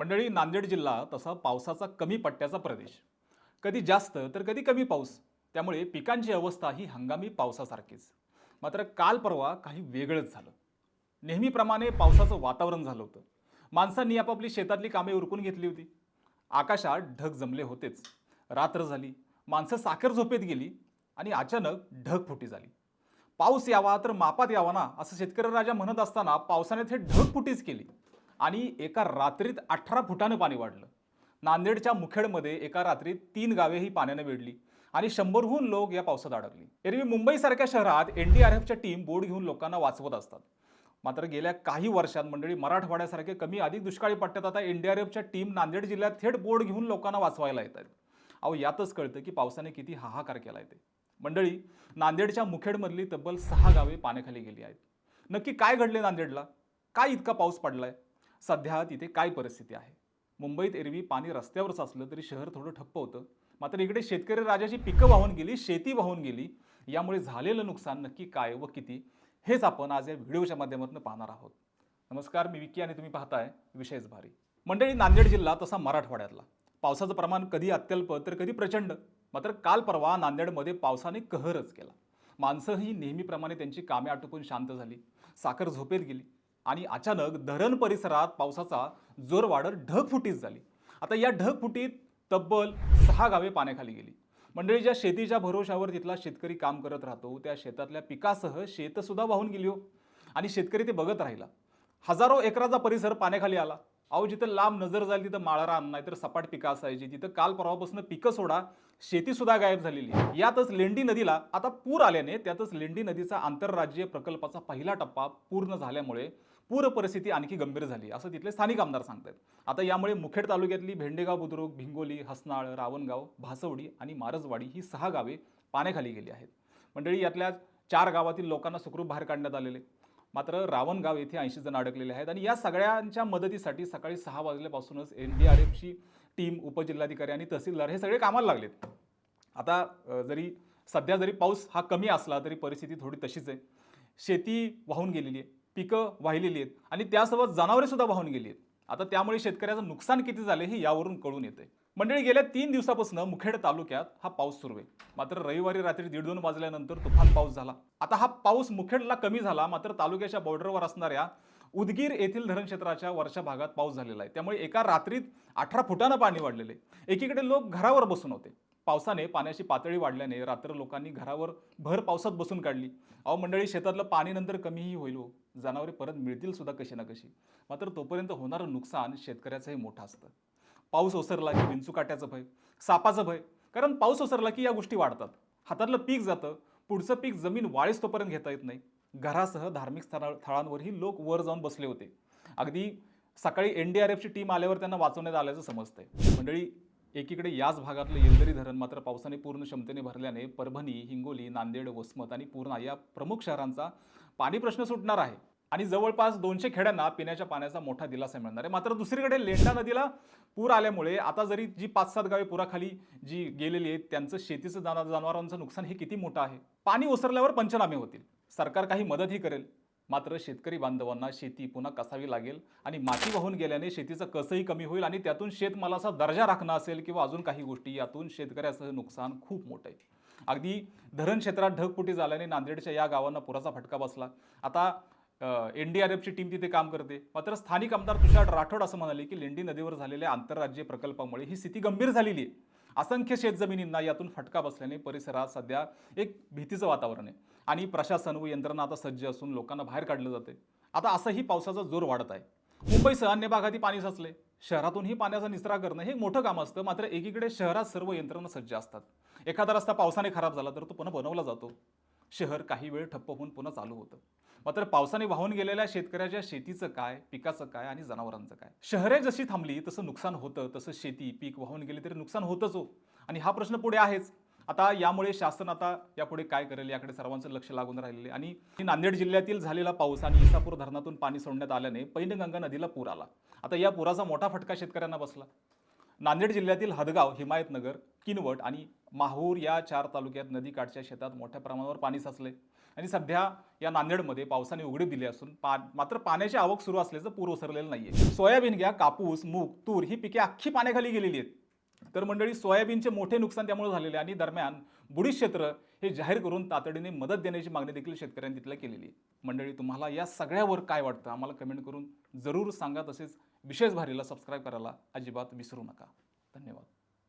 मंडळी नांदेड जिल्हा तसा पावसाचा कमी पट्ट्याचा प्रदेश. कधी जास्त तर कधी कमी पाऊस. त्यामुळे पिकांची अवस्था ही हंगामी पावसासारखीच. मात्र काल परवा काही वेगळंच झालं. नेहमीप्रमाणे पावसाचं वातावरण झालं होतं. माणसांनी आपापली शेतातली कामे उरकून घेतली होती. आकाशात ढग जमले होतेच. रात्र झाली. माणसं साखर झोपेत गेली आणि अचानक ढगफुटी झाली. पाऊस यावा तर मापात यावा ना असं शेतकरी राजा म्हणत असताना पावसाने थेट ढगफुटीच केली. आणि एका रात्रीत अठरा फुटानं पाणी वाढलं. नांदेडच्या मुखेडमध्ये एका रात्रीत तीन गावे ही पाण्यानं वेढली आणि शंभरहून लोक या पावसात अडकली. एरवी मुंबईसारख्या शहरात एन डी आर एफच्या टीम बोर्ड घेऊन लोकांना वाचवत असतात. मात्र गेल्या काही वर्षात मंडळी मराठवाड्यासारखे कमी अधिक दुष्काळी पट्ट्यात आता एन डी आर एफच्या टीम नांदेड जिल्ह्यात थेट बोर्ड घेऊन लोकांना वाचवायला येत आहेत. अहो यातच कळतं की पावसाने किती हाहाकार केला आहे ते. मंडळी नांदेडच्या मुखेडमधली तब्बल सहा गावे पाण्याखाली गेली आहेत. नक्की काय घडले नांदेडला? काय इतका पाऊस पडला आहे सध्या तिथे काय परिस्थिती आहे? मुंबईत एरवी पाणी रस्त्यावरच असलं तरी शहर थोडं ठप्प होतं. मात्र इकडे शेतकरी राजाची पिकं वाहून गेली शेती वाहून गेली. यामुळे झालेलं नुकसान नक्की काय व किती हेच आपण आज या व्हिडिओच्या माध्यमातून पाहणार आहोत. नमस्कार मी विकी आणि तुम्ही पाहताय विशेष भारी. मंडळी नांदेड जिल्हा तसा मराठवाड्यातला. पावसाचं प्रमाण कधी अत्यल्प तर कधी प्रचंड. मात्र काल परवा नांदेडमध्ये पावसाने कहरच केला. माणसंही नेहमीप्रमाणे त्यांची कामे आटोपून शांत झाली. साखर झोपेत गेली. आणि अचानक धरण परिसरात पावसाचा जोर वाढत ढगफुटीच झाली. आता या ढगफुटीत तब्बल सहा गावे पाण्याखाली गेली. मंडळी ज्या शेतीच्या भरोशावर तिथला शेतकरी काम करत राहतो त्या शेतातल्या पिकासह शेतसुद्धा वाहून गेली हो. आणि शेतकरी ते बघत राहिला. हजारो एकराचा परिसर पाण्याखाली आला. अहो जिथं लांब नजर जाईल तिथं माळरान नाहीतर सपाट पिकं असायची. तिथं काल परवापासून पिकं सोडा शेतीसुद्धा गायब झालेली आहे. यातच लेंडी नदीला आता पूर आल्याने त्यातच लेंडी नदीचा आंतरराज्यीय प्रकल्पाचा पहिला टप्पा पूर्ण झाल्यामुळे पूर परिस्थिती आणखी गंभीर झाली असं तिथले स्थानिक आमदार सांगतात आता यामुळे मुखेड तालुक्यातली भेंडेगाव बुद्रुक भिंगोली हसनाळ रावणगाव भासवडी आणि मारजवाडी ही सहा गावे पाण्याखाली गेली आहेत. मंडळी यातल्या चार गावातील लोकांना सुखरूप बाहेर काढण्यात आलेले. मात्र रावणगाव येथे ऐंशी जण अडकलेले आहेत आणि या सगळ्यांच्या मदतीसाठी सकाळी सहा वाजल्यापासूनच एन डी आर एफची टीम उपजिल्हाधिकारी आणि तहसीलदार हे सगळे कामाला लागलेत. आता जरी सध्या जरी पाऊस हा कमी असला तरी परिस्थिती थोडी तशीच आहे. शेती वाहून गेलेली आहे पिकं वाहिलेली आहेत आणि त्यासोबत जनावरेसुद्धा वाहून गेली आहेत. आता त्यामुळे शेतकऱ्याचं नुकसान किती झाले हे यावरून कळून येते मंडळी गेल्या तीन दिवसापासून मुखेड तालुक्यात हा पाऊस सुरू आहे. मात्र रविवारी रात्री दीड दोन वाजल्यानंतर तुफान पाऊस झाला. आता हा पाऊस मुखेडला कमी झाला मात्र तालुक्याच्या बॉर्डरवर असणाऱ्या उदगीर येथील धरण क्षेत्राच्या वरच्या भागात पाऊस झालेला आहे. त्यामुळे एका रात्रीत अठरा फुटानं पाणी वाढलेले एकीकडे लोक घरावर बसून होते. पावसाने पाण्याची पातळी वाढल्याने रात्र लोकांनी घरावर भर पावसात बसून काढली. अहो मंडळी शेतातलं पाणी नंतर कमीही होईल हो. जनावरे परत मिळतील सुद्धा कशी ना कशी. मात्र तोपर्यंत होणारं नुकसान शेतकऱ्याचंही मोठं असतं. पाऊस ओसरला की विंचूकाट्याचं भय सापाचं भय. कारण पाऊस ओसरला की या गोष्टी वाढतात. हातातलं पीक जातं पुढचं पीक जमीन वाळीस तोपर्यंत घेता येत नाही. घरासह धार्मिक स्थळा स्थळांवरही लोक वर जाऊन बसले होते. अगदी सकाळी एन डी आर एफची टीम आल्यावर त्यांना वाचवण्यात आल्याचं समजतंय. मंडळी एकीकडे याच भागातलं येलदरी धरण मात्र पावसाने पूर्ण क्षमतेने भरल्याने परभणी हिंगोली नांदेड वसमत आणि पूर्णा या प्रमुख शहरांचा पाणी प्रश्न सुटणार आहे. आणि जवळपास दोनशे खेड्यांना पिण्याच्या पाण्याचा मोठा दिलासा मिळणार आहे. मात्र दुसरीकडे लेंडा नदीला पूर आल्यामुळे आता जरी जी पाच सात गावे पुराखाली जी गेलेली आहेत त्यांचं शेतीचं जाणार जनावरांचं नुकसान हे किती मोठं आहे? पाणी ओसरल्यावर पंचनामे होतील. सरकार काही मदतही करेल. मात्र शेतकरी बांधवांना शेती पुन्हा कसावी लागेल आणि माती वाहून गेल्याने शेतीचं कसंही कमी होईल आणि त्यातून शेतमालाचा दर्जा राखणं असेल किंवा अजून काही गोष्टी यातून शेतकऱ्याचं नुकसान खूप मोठं आहे. अगदी धरण क्षेत्रात ढगफुटी झाल्याने नांदेडच्या या गावांना पुराचा फटका बसला. आता एन डी आर एफची टीम तिथे काम करते. मात्र स्थानिक आमदार तुषार राठोड असं म्हणाले की लेंडी नदीवर झालेल्या आंतरराज्य प्रकल्पामुळे ही स्थिती गंभीर झालेली आहे. असंख्य शेतजमिनींना यातून फटका बसल्याने परिसरात सध्या एक भीतीचं वातावरण आहे. आणि प्रशासन व यंत्रणा आता सज्ज असून लोकांना बाहेर काढलं जाते आता असंही पावसाचा जोर वाढत आहे. मुंबईसह अन्य भागातही पाणी साचले शहरातूनही पाण्याचा निचरा करणं हे मोठं काम असतं. मात्र एकीकडे शहरात सर्व यंत्रणा सज्ज असतात. एखादा रस्ता पावसाने खराब झाला तर तो पुन्हा बनवला जातो. शहर काही वेळ ठप्प होऊन पुन्हा चालू होतं. मात्र पावसाने वाहून गेलेल्या शेतकऱ्याच्या शेतीचं काय पिकाचं काय आणि जनावरांचं काय? शहरे जशी थांबली तसं नुकसान होतं. तसं शेती पीक वाहून गेली तरी नुकसान होतच हो. आणि हा प्रश्न पुढे आहेच. आता यामुळे शासन आता यापुढे काय करेल याकडे सर्वांचं लक्ष लागून राहिलेले आणि नांदेड जिल्ह्यातील झालेला पाऊस आणि इसापूर धरणातून पाणी सोडण्यात आल्याने पैनगंगा नदीला पूर आला. आता या पुराचा मोठा फटका शेतकऱ्यांना बसला. नांदेड जिल्ह्यातील हदगाव हिमायतनगर किनवट आणि माहूर या चार तालुक्यात नदीकाठच्या शेतात मोठ्या प्रमाणावर पाणी साचले आणि सध्या या नांदेडमध्ये पावसाने उघडी दिली असून पा मात्र पाण्याची आवक सुरू असल्याचं पूर ओसरलेलं नाहीये. सोयाबीन घ्या कापूस मूग तूर ही पिके अख्खी पाण्याखाली गेलेली आहेत. तर मंडळी सोयाबीनचे मोठे नुकसान त्यामुळे झालेले आहे आणि दरम्यान बुडीत क्षेत्र हे जाहीर करून तातडीने मदत देण्याची मागणी देखील शेतकऱ्यांनी तिथल्या केलेली मंडळी तुम्हाला या सगळ्यावर काय वाटतं? आम्हाला कमेंट करून जरूर सांगा. तसेच विशेष भारीला सबस्क्राईब करायला अजिबात विसरू नका. धन्यवाद.